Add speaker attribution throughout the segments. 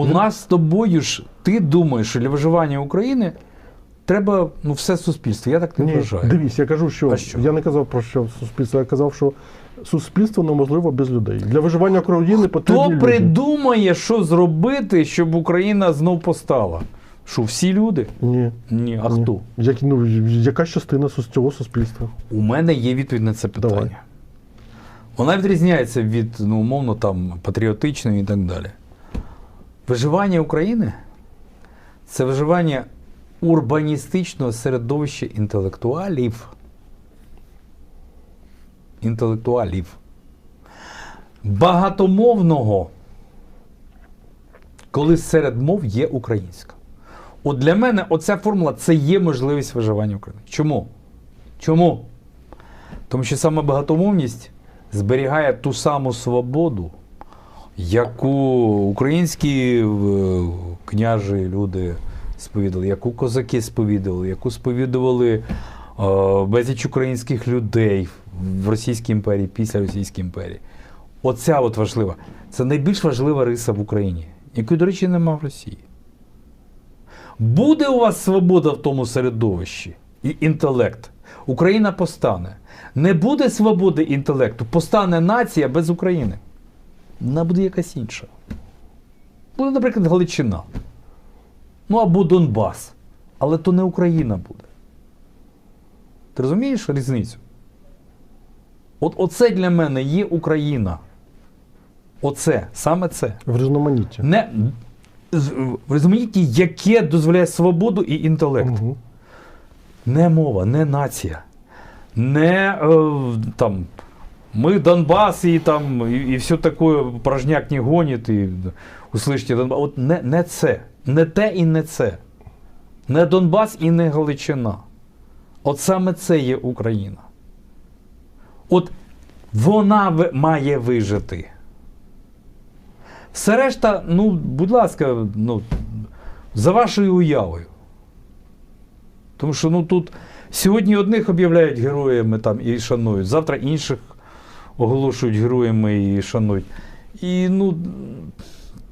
Speaker 1: У нас з тобою ж ти думаєш, що для виживання України треба ну, все суспільство. Я так не
Speaker 2: Ні,
Speaker 1: вважаю.
Speaker 2: дивись, я кажу, що,
Speaker 1: що?
Speaker 2: я не казав про що суспільство, я казав, що суспільство неможливо без людей. Для виживання України потрібні
Speaker 1: Хто
Speaker 2: люди.
Speaker 1: придумає, що зробити, щоб Україна знов постала? Що всі люди?
Speaker 2: Ні.
Speaker 1: Ні, а
Speaker 2: ні.
Speaker 1: хто?
Speaker 2: Як, ну, яка частина цього суспільства?
Speaker 1: У мене є відповідь на це питання.
Speaker 2: Давай.
Speaker 1: Вона відрізняється від, ну, умовно, там, патріотичної і так далі. Виживання України це виживання урбаністичного середовища інтелектуалів. Інтелектуалів. Багатомовного, коли серед мов є українська. От для мене оця формула це є можливість виживання України. Чому? Чому? Тому що саме багатомовність зберігає ту саму свободу, яку українські е, княжі люди сповідали, яку козаки сповідували, яку сповідували е, безліч українських людей в Російській імперії, після Російської імперії. Оця от важлива. Це найбільш важлива риса в Україні, якої, до речі, нема в Росії. Буде у вас свобода в тому середовищі і інтелект. Україна постане. Не буде свободи інтелекту, постане нація без України. Вона буде якась інша. Буде, наприклад, Галичина. Ну або Донбас. Але то не Україна буде. Ти розумієш різницю? От оце для мене є Україна. Оце, саме це.
Speaker 2: В різноманітті.
Speaker 1: Не в різноманітті, яке дозволяє свободу і інтелект.
Speaker 2: Угу.
Speaker 1: Не мова, не нація. Не е, там. Мы Донбас и там и, и все такое порожняк не гонит, і услышите Донбас. От не, не це. Не те і не це. Не Донбас і не Галичина. От саме це є Україна. От вона має вижити. Все решта, ну, будь ласка, ну, за вашою уявою. Тому що ну, тут сьогодні одних об'являють героями там, і шанують, завтра інших оголошують героями і шанують. І ну,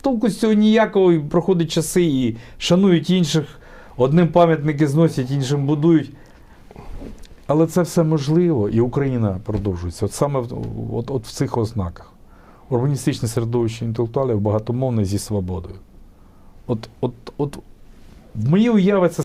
Speaker 1: толку з цього ніякого, і проходять часи і шанують інших, одним пам'ятники зносять, іншим будують. Але це все можливо, і Україна продовжується. От саме от, от в цих ознаках. Урбаністичне середовище інтелектуалів багатомовне зі свободою. От, от, от в моїй уяві це